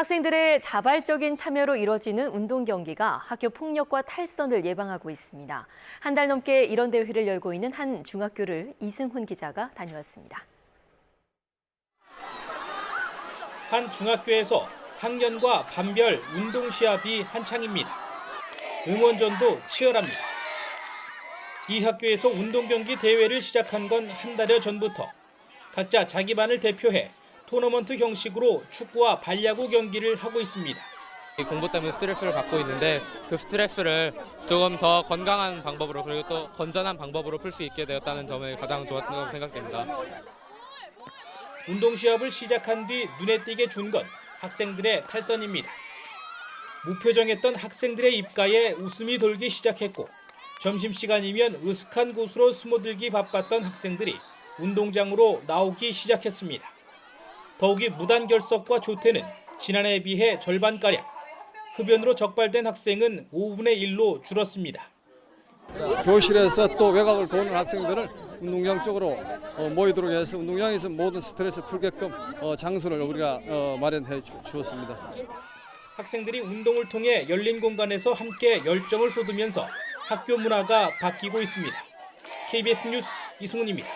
학생들의 자발적인 참여로 이뤄지는 운동 경기가 학교 폭력과 탈선을 예방하고 있습니다. 한 달 넘게 이런 대회를 열고 있는 한 중학교를 이승훈 기자가 다녀왔습니다. 한 중학교에서 학년과 반별 운동 시합이 한창입니다. 응원전도 치열합니다. 이 학교에서 운동 경기 대회를 시작한 건 한 달여 전부터 각자 자기 반을 대표해 토너먼트 형식으로 축구와 발야구 경기를 하고 있습니다. 이 공부 때문에 스트레스를 받고 있는데 그 스트레스를 조금 더 건강한 방법으로 그리고 또 건전한 방법으로 풀 수 있게 되었다는 점이 가장 좋았다고 생각됩니다. 운동 시합을 시작한 뒤 눈에 띄게 준 건 학생들의 탈선입니다. 무표정했던 학생들의 입가에 웃음이 돌기 시작했고 점심시간이면 으슥한 곳으로 숨어들기 바빴던 학생들이 운동장으로 나오기 시작했습니다. 더욱이 무단 결석과 조퇴는 지난해에 비해 절반가량, 흡연으로 적발된 학생은 5분의 1로 줄었습니다. 교실에서 또 외곽을 도는 학생들을 운동장 쪽으로 어, 모이도록 해서 운동장에서 모든 스트레스 풀게끔 어, 장소를 우리가 어, 마련해 주- 주었습니다. 학생들이 운동을 통해 열린 공간에서 함께 열정을 쏟으면서 학교 문화가 바뀌고 있습니다. KBS 뉴스 이승훈입니다.